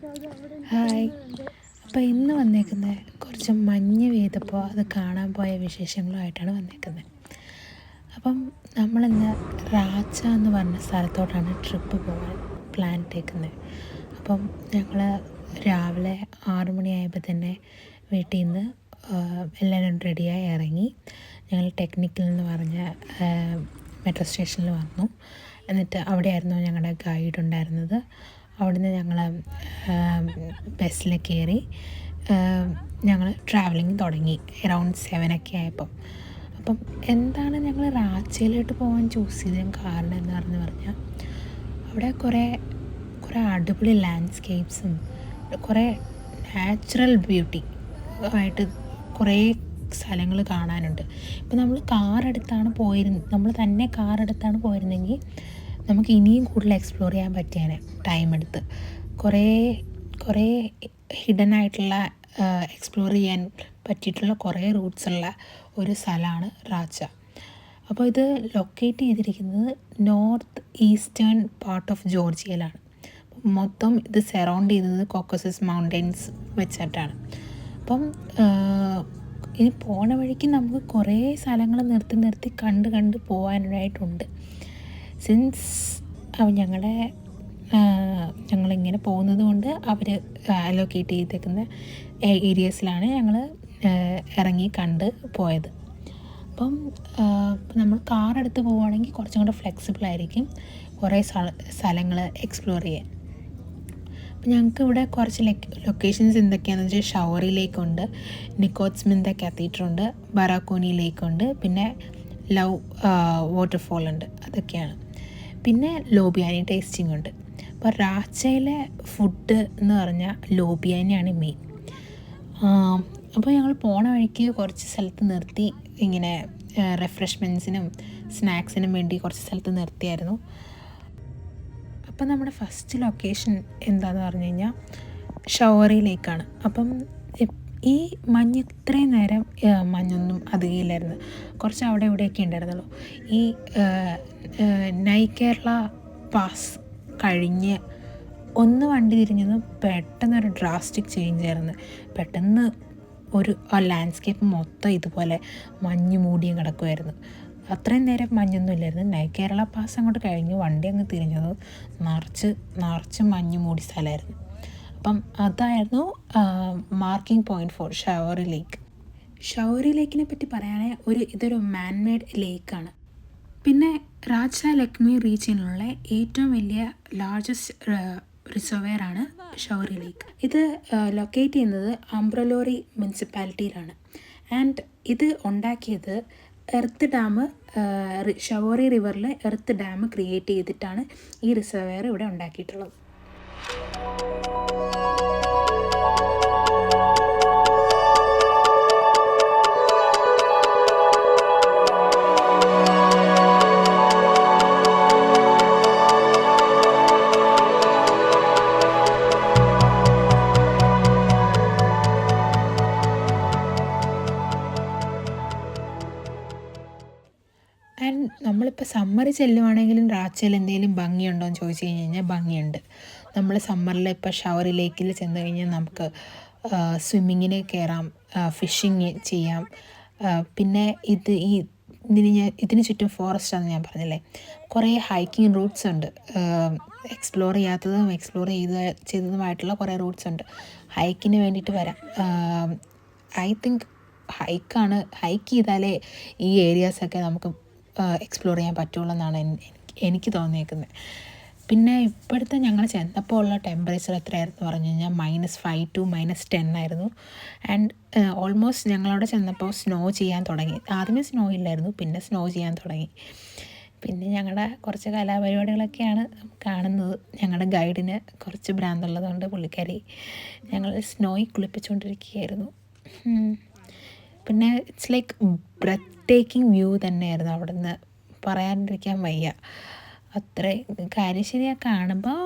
Hi. അപ്പോൾ ഇന്ന് വന്നേക്കുന്നത് കുറച്ച് മഞ്ഞ് പെയ്തപ്പോൾ അത് കാണാൻ പോയ വിശേഷങ്ങളുമായിട്ടാണ് വന്നേക്കുന്നത്. അപ്പം നമ്മളിന്ന് റാച്ച എന്ന് പറഞ്ഞ സ്ഥലത്തോട്ടാണ് ട്രിപ്പ് പോകാൻ പ്ലാൻ ഇട്ടേക്കുന്നത്. അപ്പം ഞങ്ങൾ രാവിലെ ആറു മണിയായപ്പോൾ തന്നെ വീട്ടിൽ നിന്ന് എല്ലാവരും റെഡിയായി ഇറങ്ങി. ഞങ്ങൾ ടെക്നിക്കൽ എന്ന് പറഞ്ഞ മെട്രോ സ്റ്റേഷനിൽ വന്നു. എന്നിട്ട് അവിടെയായിരുന്നു ഞങ്ങളുടെ ഗൈഡ് ഉണ്ടായിരുന്നത്. അവിടുന്ന് ഞങ്ങൾ ബസ്സിൽ കയറി ഞങ്ങൾ ട്രാവലിംഗ് തുടങ്ങി. അറൗണ്ട് സെവനൊക്കെ ആയപ്പം. അപ്പം എന്താണ് ഞങ്ങൾ റാച്ചയിലോട്ട് പോകാൻ ചൂസ് ചെയ്തതിന് കാരണം എന്ന് പറഞ്ഞു പറഞ്ഞാൽ അവിടെ കുറേ കുറേ അടിപൊളി ലാൻഡ്സ്കേപ്സും കുറേ നാച്ചുറൽ ബ്യൂട്ടി ആയിട്ട് കുറേ സ്ഥലങ്ങൾ കാണാനുണ്ട്. ഇപ്പം നമ്മൾ കാർ എടുത്താണ് പോയിരുന്നത് നമ്മൾ തന്നെ കാർ എടുത്താണ് പോയിരുന്നെങ്കിൽ നമുക്ക് ഇനിയും കൂടുതൽ എക്സ്പ്ലോർ ചെയ്യാൻ പറ്റിയാണ് ടൈം എടുത്ത്. കുറേ കുറേ ഹിഡൻ ആയിട്ടുള്ള എക്സ്പ്ലോർ ചെയ്യാൻ പറ്റിയിട്ടുള്ള കുറേ റൂട്ട്സ് ഉള്ള ഒരു സ്ഥലമാണ് റാച്ച അപ്പോൾ ഇത് ലൊക്കേറ്റ് ചെയ്തിരിക്കുന്നത് നോർത്ത് ഈസ്റ്റേൺ പാർട്ട് ഓഫ് ജോർജിയയിലാണ്. മൊത്തം ഇത് സറൗണ്ട് ചെയ്തത് കോക്കസസ് മൗണ്ടൻസ് വെച്ചിട്ടാണ്. അപ്പം ഇനി പോണ വഴിക്ക് നമുക്ക് കുറേ സ്ഥലങ്ങൾ നിർത്തി നിർത്തി കണ്ട് കണ്ട് പോകാനായിട്ടുണ്ട് സിൻസ് ഞങ്ങളുടെ ഞങ്ങളിങ്ങനെ പോകുന്നത് കൊണ്ട് അവർ അലോക്കേറ്റ് ചെയ്തേക്കുന്ന ഏരിയസിലാണ് ഞങ്ങൾ ഇറങ്ങി കണ്ട് പോയത്. അപ്പം നമ്മൾ കാർ എടുത്ത് പോവുകയാണെങ്കിൽ കുറച്ചും കൂടെ ഫ്ലെക്സിബിൾ ആയിരിക്കും. കുറേ സ്ഥലങ്ങൾ എക്സ്പ്ലോർ ചെയ്യാൻ. അപ്പം ഞങ്ങൾക്ക് ഇവിടെ കുറച്ച് ലൊക്കേഷൻസ് എന്തൊക്കെയാണെന്ന് വെച്ചാൽ ഷവറി ലേക്കുണ്ട് നിക്കോത്സ്മിന്ത കാത്തീറ്റർ ഉണ്ട് ബറാക്കോനി ലേക്കുണ്ട് പിന്നെ ലവ് വാട്ടർഫോൾ ഉണ്ട് അതൊക്കെയാണ്. പിന്നെ ലോബിയാനി ടേസ്റ്റിംഗ് ഉണ്ട്. അപ്പോൾ റാച്ചയിലെ ഫുഡ് എന്ന് പറഞ്ഞാൽ ലോബിയാനിയാണ് മെയിൻ അപ്പോൾ ഞങ്ങൾ പോണ വഴിക്ക് കുറച്ച് സ്ഥലത്ത് നിർത്തി ഇങ്ങനെ റിഫ്രഷ്മെന്റ്സിനും സ്നാക്സിനും വേണ്ടി കുറച്ച് സ്ഥലത്ത് നിർത്തിയായിരുന്നു. അപ്പം നമ്മുടെ ഫസ്റ്റ് ലൊക്കേഷൻ എന്താണെന്ന് പറഞ്ഞു കഴിഞ്ഞാൽ ഷവറിയിലേക്കാണ്. അപ്പം ഈ മഞ്ഞ് ഇത്രയും നേരം മഞ്ഞൊന്നും അധികമില്ലായിരുന്നു. കുറച്ച് അവിടെ ഇവിടെയൊക്കെ ഉണ്ടായിരുന്നുള്ളൂ. ഈ നൈ കേരള പാസ് കഴിഞ്ഞ് ഒന്ന് വണ്ടി തിരിഞ്ഞത് പെട്ടെന്നൊരു ഡ്രാസ്റ്റിക് ചേഞ്ച് ആയിരുന്നു. പെട്ടെന്ന് ഒരു ആ ലാൻഡ്സ്കേപ്പ് മൊത്തം ഇതുപോലെ മഞ്ഞ് മൂടിയും കിടക്കുമായിരുന്നു അത്രയും നേരം മഞ്ഞൊന്നും ഇല്ലായിരുന്നു. നൈ കേരള പാസ് അങ്ങോട്ട് കഴിഞ്ഞ് വണ്ടി അങ്ങ് തിരിഞ്ഞത് നിറച്ച് നിറച്ച് മഞ്ഞ് മൂടി സ്ഥലമായിരുന്നു. അപ്പം അതായിരുന്നു marking point for Shaori lake Shaori ലേക്കിനെ പറ്റി പറയുകയാണെങ്കിൽ ഒരു ഇതൊരു മാൻമെയ്ഡ് ലേക്കാണ് പിന്നെ രാജ ലക്ഷ്മി റീജിയനിലുള്ള ഏറ്റവും വലിയ ലാർജസ്റ്റ് റിസർവെയർ ആണ് ഷവറി ലേക്ക് ഇത് ലൊക്കേറ്റ് ചെയ്യുന്നത് അംബ്രലോറി മുനിസിപ്പാലിറ്റിയിലാണ് ആൻഡ് ഇത് ഉണ്ടാക്കിയത് എർത്ത് ഡാം ഷവോറി റിവറിൽ എർത്ത് ഡാം ക്രിയേറ്റ് ചെയ്തിട്ടാണ് ഈ റിസർവെയർ ഇവിടെ ഉണ്ടാക്കിയിട്ടുള്ളത്. ആൻഡ് നമ്മളിപ്പോൾ സമ്മറിൽ ചെല്ലുവാണെങ്കിലും റാച്ചയിൽ എന്തെങ്കിലും ഭംഗിയുണ്ടോ എന്ന് ചോദിച്ചു കഴിഞ്ഞ് കഴിഞ്ഞാൽ ഭംഗിയുണ്ട്. നമ്മൾ സമ്മറിൽ ഇപ്പോൾ ഷവർ ലേക്കിൽ ചെന്ന് കഴിഞ്ഞാൽ നമുക്ക് സ്വിമ്മിങ്ങിന് കയറാം ഫിഷിങ് ചെയ്യാം. പിന്നെ ഇത് ഈ ഇതിന് ഞാൻ ഇതിന് ചുറ്റും ഫോറസ്റ്റ് ആണെന്ന് ഞാൻ പറഞ്ഞില്ലേ? കുറേ ഹൈക്കിംഗ് റൂട്ട്സ് ഉണ്ട്. എക്സ്പ്ലോർ ചെയ്യാത്തതും എക്സ്പ്ലോർ ചെയ്ത ചെയ്തതുമായിട്ടുള്ള കുറേ റൂട്ട്സ് ഉണ്ട്. ഹൈക്കിന് വേണ്ടിയിട്ട് വരാം. ഐ തിങ്ക് ഹൈക്കാണ് ഹൈക്ക് ചെയ്താലേ ഈ ഏരിയാസൊക്കെ നമുക്ക് എക്സ്പ്ലോർ ചെയ്യാൻ പറ്റുള്ളൂ എന്നാണ് എനിക്ക് തോന്നിയേക്കുന്നത്. പിന്നെ ഇപ്പോഴത്തെ ഞങ്ങൾ ചെന്നപ്പോൾ ഉള്ള ടെമ്പറേച്ചർ എത്രയായിരുന്നു പറഞ്ഞു കഴിഞ്ഞാൽ minus five to minus ten ആയിരുന്നു. ആൻഡ് ഓൾമോസ്റ്റ് ഞങ്ങളവിടെ ചെന്നപ്പോൾ സ്നോ ചെയ്യാൻ തുടങ്ങി. ആദ്യമേ സ്നോ ഇല്ലായിരുന്നു പിന്നെ സ്നോ ചെയ്യാൻ തുടങ്ങി. പിന്നെ ഞങ്ങളുടെ കുറച്ച് കലാപരിപാടികളൊക്കെയാണ് കാണുന്നത്. ഞങ്ങളുടെ ഗൈഡിന് കുറച്ച് ഭ്രാന്തുള്ളതുകൊണ്ട് പുള്ളിക്കാരി ഞങ്ങൾ സ്നോയിൽ കുളിപ്പിച്ചുകൊണ്ടിരിക്കുകയായിരുന്നു. പിന്നെ it's like breathtaking view തന്നെയായിരുന്നു അവിടെ നിന്ന് പറയാണ്ടിരിക്കാൻ വയ്യ. അത്ര കാര്യം ശരിയാ കാണുമ്പോൾ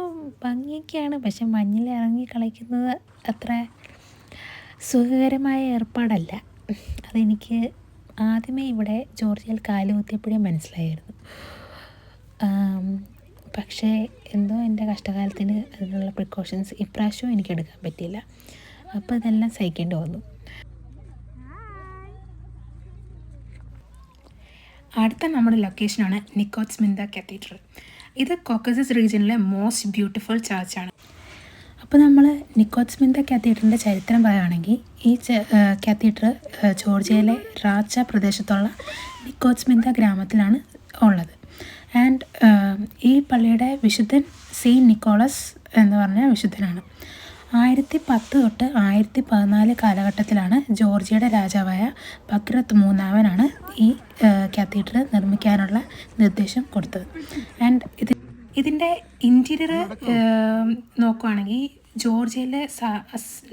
ഭംഗിയൊക്കെയാണ്. പക്ഷെ മഞ്ഞിൽ ഇറങ്ങി കളിക്കുന്നത് അത്ര സുഖകരമായ ഏർപ്പാടല്ല. അതെനിക്ക് ആദ്യമേ ഇവിടെ ജോർജിയയിൽ കാലുകുത്തിയപ്പോഴേ മനസ്സിലായിരുന്നു. പക്ഷേ എന്തോ എന്റെ കഷ്ടകാലത്തിന് അതിനുള്ള പ്രിക്കോഷൻസ് ഇപ്രാവശ്യവും എനിക്ക് എടുക്കാൻ പറ്റിയില്ല. അപ്പോൾ ഇതെല്ലാം സഹിക്കേണ്ടി വന്നു. അടുത്ത നമ്മുടെ ലൊക്കേഷനാണ് നിക്കോട്സ് മിന്ത കത്തീഡ്രൽ ഇത് കോക്കസസ് റീജിയനിലെ മോസ്റ്റ് ബ്യൂട്ടിഫുൾ ചർച്ചാണ് അപ്പോൾ നമ്മൾ നിക്കോത്സ്മിന്ത കാത്തീഡ്രലിന്റെ ചരിത്രം പറയുകയാണെങ്കിൽ ഈ കാത്തീഡ്രൽ ജോർജിയയിലെ റാച്ച പ്രദേശത്തുള്ള നിക്കോത്സ്മിന്ത ഗ്രാമത്തിലാണ് ഉള്ളത്. ആൻഡ് ഈ പള്ളിയുടെ വിശുദ്ധൻ സെയിന്റ് നിക്കോളസ് എന്ന് പറഞ്ഞ വിശുദ്ധനാണ്. ആയിരത്തി പത്ത് തൊട്ട് ആയിരത്തി പതിനാല് കാലഘട്ടത്തിലാണ് ജോർജിയയുടെ രാജാവായ ബക്രത്ത് മൂന്നാമനാണ് ഈ കാത്തീഡ്രൽ നിർമ്മിക്കാനുള്ള നിർദ്ദേശം കൊടുത്തത്. ആൻഡ് ഇത് ഇതിന്റെ ഇന്റീരിയർ നോക്കുവാണെങ്കിൽ ജോർജിയയിലെ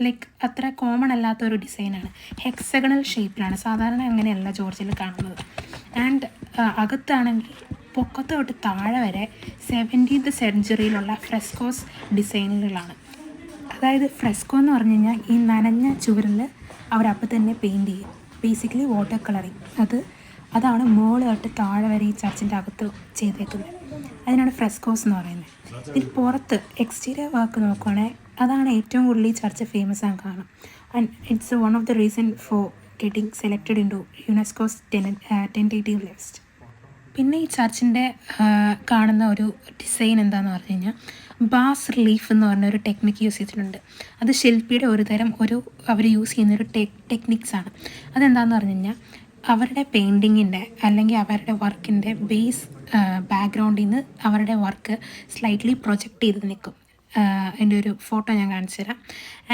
ലൈക്ക് അത്ര കോമൺ അല്ലാത്ത ഒരു ഡിസൈനാണ് ഹെക്സഗണൽ ഷേപ്പിലാണ് സാധാരണ അങ്ങനെയല്ല ജോർജിയയിൽ കാണുന്നത്. ആൻഡ് അകത്താണെങ്കിൽ പൊക്കത്ത് തൊട്ട് താഴെ വരെ സെവന്റീൻത് സെഞ്ചുറിയിലുള്ള ഫ്രെസ്കോസ് ഡിസൈനുകളാണ് അതായത് ഫ്രെസ്കോ എന്ന് പറഞ്ഞു കഴിഞ്ഞാൽ ഈ നനഞ്ഞ ചുവരിൽ അവരപ്പം തന്നെ പെയിന്റ് ചെയ്യും. ബേസിക്കലി വാട്ടർ കളറിങ് അത് അതാണ് മോൾ തൊട്ട് താഴെ വരെ ഈ ചർച്ചിന്റെ അകത്ത് ചെയ്തേക്കുന്നത്. അതിനാണ് ഫ്രെസ്കോസ് എന്ന് പറയുന്നത്. ഇതിൽ പുറത്ത് എക്സ്റ്റീരിയർ വർക്ക് നോക്കുവാണെങ്കിൽ അതാണ് ഏറ്റവും കൂടുതൽ ഈ ചർച്ച് ഫേമസ് ആകാൻ കാരണം and it's one of the reason for getting selected into UNESCO's ten tentative list പിന്നെ ഈ ചർച്ചിന്റെ കാണുന്ന ഒരു ഡിസൈൻ എന്താണെന്ന് പറഞ്ഞു കഴിഞ്ഞാൽ ബാസ് റിലീഫ് എന്ന് പറഞ്ഞ ഒരു ടെക്നിക്ക് യൂസ് ചെയ്തിട്ടുണ്ട്. അത് ശില്പിയുടെ ഒരു തരം ഒരു അവർ യൂസ് ചെയ്യുന്ന ഒരു ടെക് ടെക്നിക്സാണ് അതെന്താണെന്ന് പറഞ്ഞു കഴിഞ്ഞാൽ അവരുടെ പെയിന്റിങ്ങിന്റെ അല്ലെങ്കിൽ അവരുടെ വർക്കിന്റെ ബേസ് ബാക്ക്ഗ്രൗണ്ടിൽ നിന്ന് അവരുടെ വർക്ക് സ്ലൈറ്റ്ലി പ്രൊജക്റ്റ് ചെയ്ത് നിൽക്കും. എന്റെ ഒരു ഫോട്ടോ ഞാൻ കാണിച്ചു തരാം.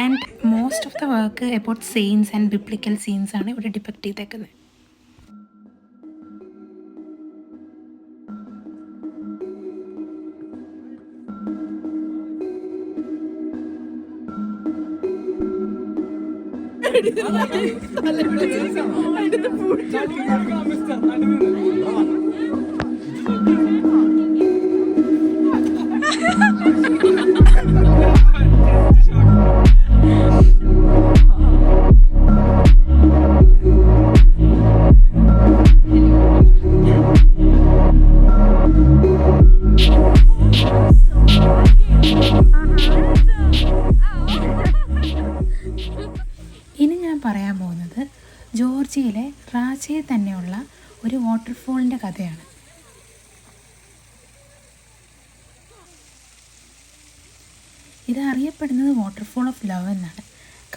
And most of the work about saints and biblical scenes ആണ് ഇവിടെ ഡിപ്പെക്റ്റ് ചെയ്തേക്കുന്നത് ഇനി പറയാൻ പോകുന്നത് ജോർജിയയിലെ റാച്ചയിൽ തന്നെയുള്ള ഒരു വാട്ടർഫോളിന്റെ കഥയാണ്. ഇത് അറിയപ്പെടുന്നത് വാട്ടർഫോൾ ഓഫ് ലവ് എന്നാണ്.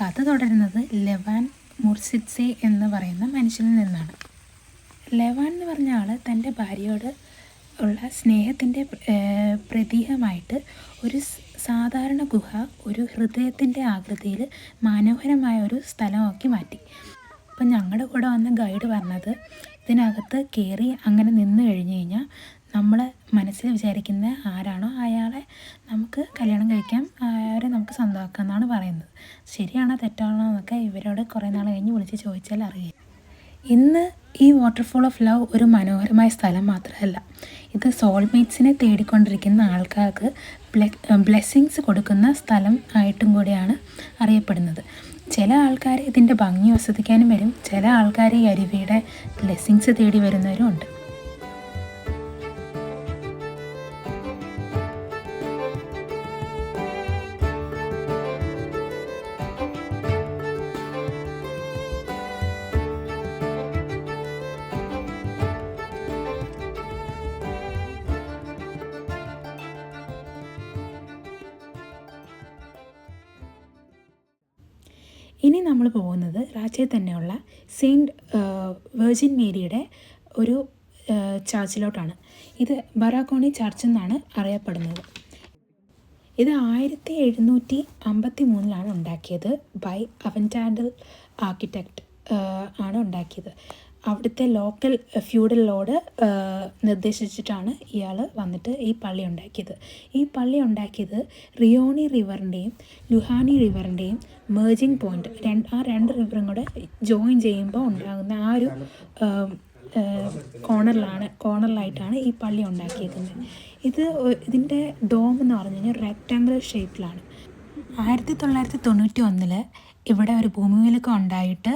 കഥ തുടരുന്നത് ലെവാൻ മുർസിറ്റ്സെ എന്ന് പറയുന്ന മനുഷ്യനിൽ നിന്നാണ്. ലെവാൻ എന്ന് പറഞ്ഞ ആൾ തന്റെ ഭാര്യയോട് ഉള്ള സ്നേഹത്തിന്റെ പ്രതീകമായിട്ട് ഒരു സാധാരണ ഗുഹ ഒരു ഹൃദയത്തിന്റെ ആകൃതിയിൽ മനോഹരമായ ഒരു സ്ഥലമാക്കി മാറ്റി. അപ്പം ഞങ്ങളുടെ കൂടെ വന്ന ഗൈഡ് പറഞ്ഞത് ഇതിനകത്ത് കയറി അങ്ങനെ നിന്ന് കഴിഞ്ഞ് കഴിഞ്ഞാൽ നമ്മൾ മനസ്സിൽ വിചാരിക്കുന്ന ആരാണോ അയാളെ നമുക്ക് കല്യാണം കഴിക്കാം അവരെ നമുക്ക് സ്വന്തമാക്കാം എന്നാണ് പറയുന്നത്. ശരിയാണോ തെറ്റാണോ എന്നൊക്കെ ഇവരോട് കുറേ നാൾ കഴിഞ്ഞ് വിളിച്ച് ചോദിച്ചാൽ അറിയാം ഇന്ന് ഈ വാട്ടർഫോൾ ഓഫ് ലവ് ഒരു മനോഹരമായ സ്ഥലം മാത്രമല്ല. ഇത് സോൾമേറ്റ്സിനെ തേടിക്കൊണ്ടിരിക്കുന്ന ആൾക്കാർക്ക് ബ്ലെസ്സിങ്സ് കൊടുക്കുന്ന സ്ഥലം ആയിട്ടും കൂടിയാണ് അറിയപ്പെടുന്നത്. ചില ആൾക്കാർ ഇതിന്റെ ഭംഗി ആസ്വദിക്കാനും വരും. ചില ആൾക്കാർ ഈ അരുവിയുടെ ബ്ലെസ്സിങ്സ് തേടി വരുന്നവരും ഉണ്ട്. ഇനി നമ്മൾ പോകുന്നത് റാച്ചയിൽ തന്നെയുള്ള സെയിന്റ് വേർജിൻ മേരിയുടെ ഒരു ചർച്ചിലോട്ടാണ്. ഇത് ബറാക്കോണി ചർച്ച് എന്നാണ് അറിയപ്പെടുന്നത്. ഇത് ആയിരത്തി എഴുന്നൂറ്റി അമ്പത്തി മൂന്നിലാണ് ഉണ്ടാക്കിയത് ബൈ അവന്റാൻഡൽ ആർക്കിടെക്റ്റ് ആണ് ഉണ്ടാക്കിയത്. അവിടുത്തെ ലോക്കൽ ഫ്യൂഡൽ ലോഡ് നിർദ്ദേശിച്ചിട്ടാണ് ഇയാൾ വന്നിട്ട് ഈ പള്ളി ഉണ്ടാക്കിയത്. ഈ പള്ളി ഉണ്ടാക്കിയത് റിയോണി റിവറിന്റെയും ലുഹാനി റിവറിന്റെയും മേർജിങ് പോയിന്റ് രണ്ട് ആ രണ്ട് റിവറും കൂടെ ജോയിൻ ചെയ്യുമ്പോൾ ഉണ്ടാകുന്ന ആ ഒരു കോർണറിലാണ് കോർണറിലായിട്ടാണ് ഈ പള്ളി ഉണ്ടാക്കിയേക്കുന്നത്. ഇത് ഇതിന്റെ ഡോം എന്ന് പറഞ്ഞു കഴിഞ്ഞാൽ റെക്റ്റാങ്കുലർ ഷേപ്പിലാണ് ആയിരത്തി തൊള്ളായിരത്തി തൊണ്ണൂറ്റി ഒന്നിൽ ഇവിടെ ഒരു ഭൂമികുലുക്കം ഉണ്ടായിട്ട്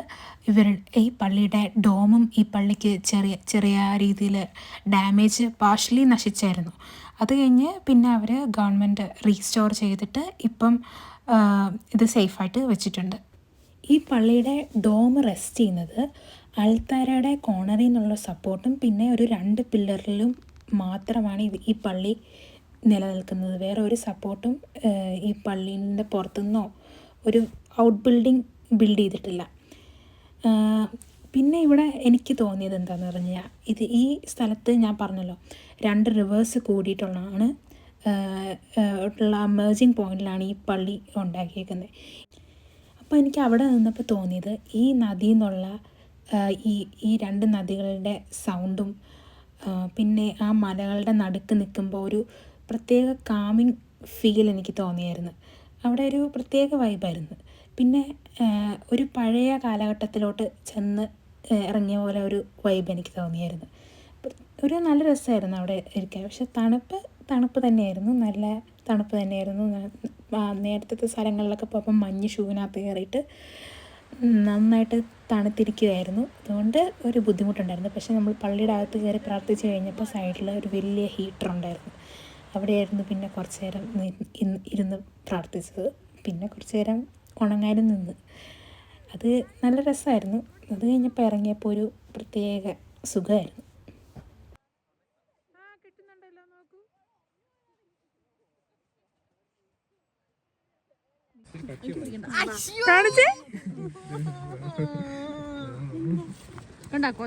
ഇവർ ഈ പള്ളിയുടെ ഡോമും ഈ പള്ളിക്ക് ചെറിയ ചെറിയ രീതിയിൽ ഡാമേജ് പാർഷ്യലി നശിച്ചായിരുന്നു. അത് കഴിഞ്ഞ് പിന്നെ അവർ ഗവൺമെന്റ് റീസ്റ്റോർ ചെയ്തിട്ട് ഇപ്പം ഇത് സേഫായിട്ട് വെച്ചിട്ടുണ്ട്. ഈ പള്ളിയുടെ ഡോം റെസ്റ്റ് ചെയ്യുന്നത് അൾത്താരയുടെ കോണറിൽ നിന്നുള്ള സപ്പോർട്ടും പിന്നെ ഒരു രണ്ട് പില്ലറിലും മാത്രമാണ് ഈ പള്ളി നിലനിൽക്കുന്നത്. വേറെ ഒരു സപ്പോർട്ടും ഈ പള്ളീന്റെ പുറത്തുനിന്നോ ഒരു ഔട്ട് ബിൽഡിങ് ബിൽഡ് ചെയ്തിട്ടില്ല. പിന്നെ ഇവിടെ എനിക്ക് തോന്നിയത് എന്താണെന്ന് പറഞ്ഞാൽ ഇത് ഈ സ്ഥലത്ത് ഞാൻ പറഞ്ഞല്ലോ രണ്ട് റിവേഴ്സ് കൂടിയിട്ടുള്ളതാണ്. ഉള്ള മേർജിങ് പോയിന്റിലാണ് ഈ പള്ളി ഉണ്ടാക്കിയേക്കുന്നത് അപ്പോൾ എനിക്ക് അവിടെ നിന്നപ്പോൾ തോന്നിയത് ഈ നദിയിൽ നിന്നുള്ള ഈ ഈ രണ്ട് നദികളുടെ സൗണ്ടും പിന്നെ ആ മലകളുടെ നടുക്ക് നിൽക്കുമ്പോൾ ഒരു പ്രത്യേക കാമിങ് ഫീൽ എനിക്ക് തോന്നിയായിരുന്നു. അവിടെ ഒരു പ്രത്യേക വൈബായിരുന്നു പിന്നെ ഒരു പഴയ കാലഘട്ടത്തിലോട്ട് ചെന്ന് ഇറങ്ങിയ പോലെ ഒരു വൈബ് എനിക്ക് തോന്നിയായിരുന്നു. ഒരു നല്ല രസമായിരുന്നു അവിടെ ഇരിക്കാൻ. പക്ഷെ തണുപ്പ് തണുപ്പ് തന്നെയായിരുന്നു. നല്ല തണുപ്പ് തന്നെയായിരുന്നു. നേരത്തെ സ്ഥലങ്ങളിലൊക്കെ പോയപ്പോൾ മഞ്ഞ് ഷൂവിനകത്ത് കയറിയിട്ട് നന്നായിട്ട് തണുത്തിരിക്കുകയായിരുന്നു അതുകൊണ്ട് ഒരു ബുദ്ധിമുട്ടുണ്ടായിരുന്നു. പക്ഷേ നമ്മൾ പള്ളിയുടെ അകത്ത് കയറി പ്രാർത്ഥിച്ച് കഴിഞ്ഞപ്പോൾ സൈഡിൽ ഒരു വലിയ ഹീറ്റർ ഉണ്ടായിരുന്നു. അവിടെയായിരുന്നു പിന്നെ കുറച്ച് നേരം ഇരുന്ന് പ്രാർത്ഥിച്ചത്. പിന്നെ കുറച്ച് നേരം ഉണങ്ങാനും നിന്ന് അത് നല്ല രസമായിരുന്നു. അത് കഴിഞ്ഞപ്പോൾ ഇറങ്ങിയപ്പോൾ ഒരു പ്രത്യേക സുഖമായിരുന്നു. കാണിച്ചേ? ഉണ്ടാക്കോ